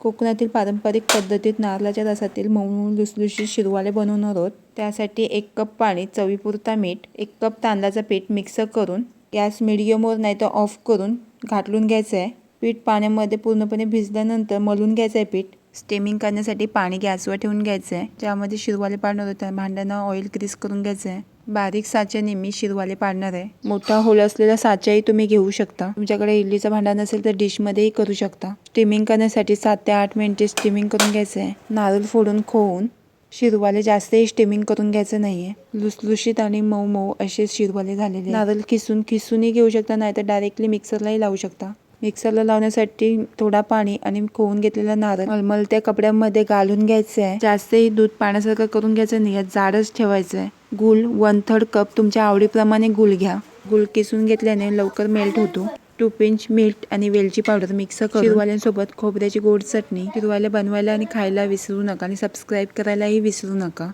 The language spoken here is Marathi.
कोकणातील पारंपरिक पद्धतीत नारळाच्या रसातील मऊ लुसलुशीत शिरवाले बनवून आहोत. त्यासाठी एक कप पाणी चवीपुरता मीठ एक कप तांदळाचं पीठ मिक्स करून गॅस मिडियमवर नाही तर ऑफ करून घाटलून घ्यायचं आहे पीठ पाण्यामध्ये पूर्णपणे भिजल्यानंतर मलून घ्यायचं आहे पीठ. स्टेमिंग करण्यासाठी पाणी गॅसवर ठेवून घ्यायचं आहे ज्यामध्ये शिरवाले पाडणार होतं. भांड्यांना ऑइल ग्रीस करून घ्यायचं आहे बारीक साच्याने मी शिरवाले पाडणार आहे. मोठा होल असलेला साच्याही तुम्ही घेऊ शकता. तुमच्याकडे इडलीचं भांडा नसेल तर डिशमध्येही करू शकता. स्टीमिंग करण्यासाठी सात ते आठ मिनिटे स्टीमिंग करून घ्यायचं आहे नारळ फोडून खोवून शिरवाले जास्तही स्टीमिंग करून घ्यायचं नाही आहे लुसलुशीत आणि मऊ मऊ असे शिरवाले झालेले नारळ खिसून खिसूनही घेऊ शकता नाही तर डायरेक्टली मिक्सरलाही लावू शकता. मिक्सरला लावण्यासाठी थोडा पाणी आणि खोवून घेतलेला नारळ मलमलत्या कपड्यामध्ये घालून घ्यायचं आहे जास्तही दूध पाण्यासारखं करून घ्यायचं नाही जाडच ठेवायचं आहे गुळ वन थर्ड कप तुमच्या आवडीप्रमाणे गुळ घ्या. गुळ किसून घेतल्याने लवकर मेल्ट होतो. टू पिंच मीठ आणि वेलची पावडर मिक्स करून शिरवाल्यांसोबत खोबऱ्याची गोड चटणी शिरवाले बनवायला आणि खायला विसरू नका आणि सबस्क्राईब करायलाही विसरू नका.